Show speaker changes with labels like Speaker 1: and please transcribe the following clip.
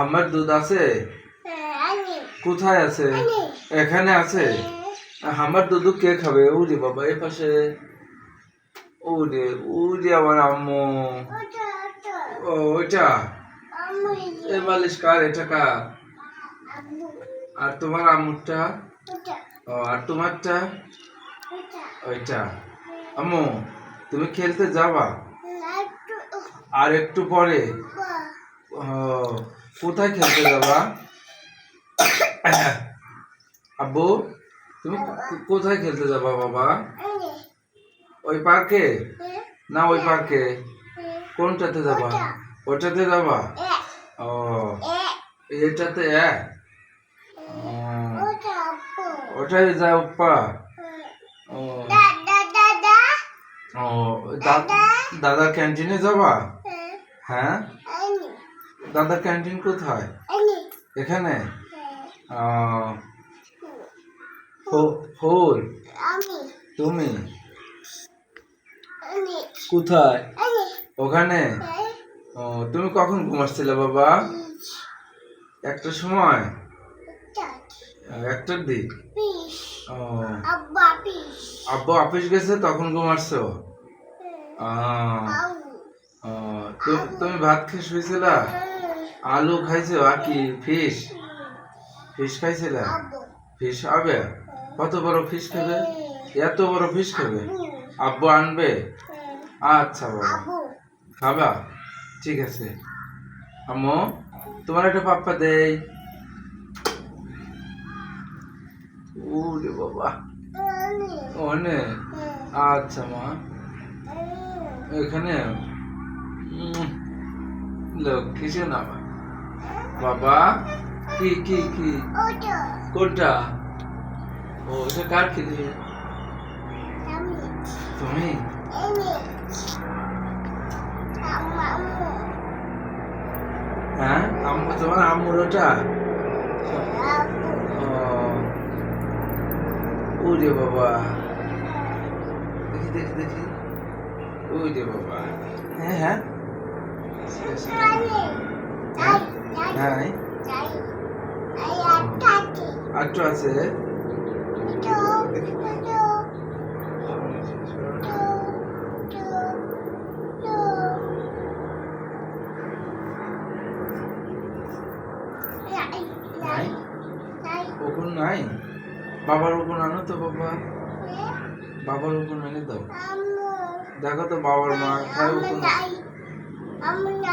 Speaker 1: আমার দুধ আছে? কোথায় আছে? এখানে আছে? আমার দুধ কে খাবে? উরে বাবা এ পাশে। উরে উরে আমার আম্মু। ও ওইটা? এ মালিশ কার? এটা কার? আর তোমার আম্মুরটা? ও আর তোমারটা? ওইটা। আম্মু তুমি খেলতে যাবা? আর একটু পরে? ও, কোথায় খেলতে যাবা? আব্বু, তুমি কোথায় খেলতে যাবা বাবা? ওই পার্কে? না, ওই পার্কে। কোনটাতে যাবা? ওটাতে যাবা? ও এটাতে ওটাই যা উপ্পা ও ও দা- দাদার ক্যান্টিনে যাবা? হ্যাঁ? দাদার ক্যান্টিন কোথায়? এখানে। ও, ফুল তুমি? কোথায়? ওখানে? ও তুমি কখন ঘুমাচ্ছিলে বাবা? একটার সময়? একটার দিক? আব্বু অফিস গেছে তখন ঘুমাচ্ছো আহ, ও, তু- তুমি ভাত খেয়ে শুয়েছিল? আলু খাইছো? আর কি, ফিশ? ফিশ খাইছিল? ফিশ হবে কত বড় ফিশ খাবে? এত বড় ফিশ খাবে? আব্বু আনবে? আচ্ছা বাবা। খাবা? ঠিক আছে। আম্মু, তোমার একটা পাপ্পা দেই। ওরে বাবা। অনেক? আচ্ছা মা। এখানে? উম, লক্ষ্মী শোনা বাবা? কি কি কি? কোনটা ও এটা কার খেলি তুমি? হ্যাঁ? আম্মু তোমার আম্মুর ওটা? ও। ওরে বাবা। দেখি দেখি দেখি। ওই রে বাবা। হ্যাঁ হ্যাঁ। হ্যাঁ আটটু আছে? নাই নাই? বাবার ওগুন আনো তো বাবা। বাবার ওগুন এনে দাও। দেখো তো বাবার মা খায় 俺
Speaker 2: 们俩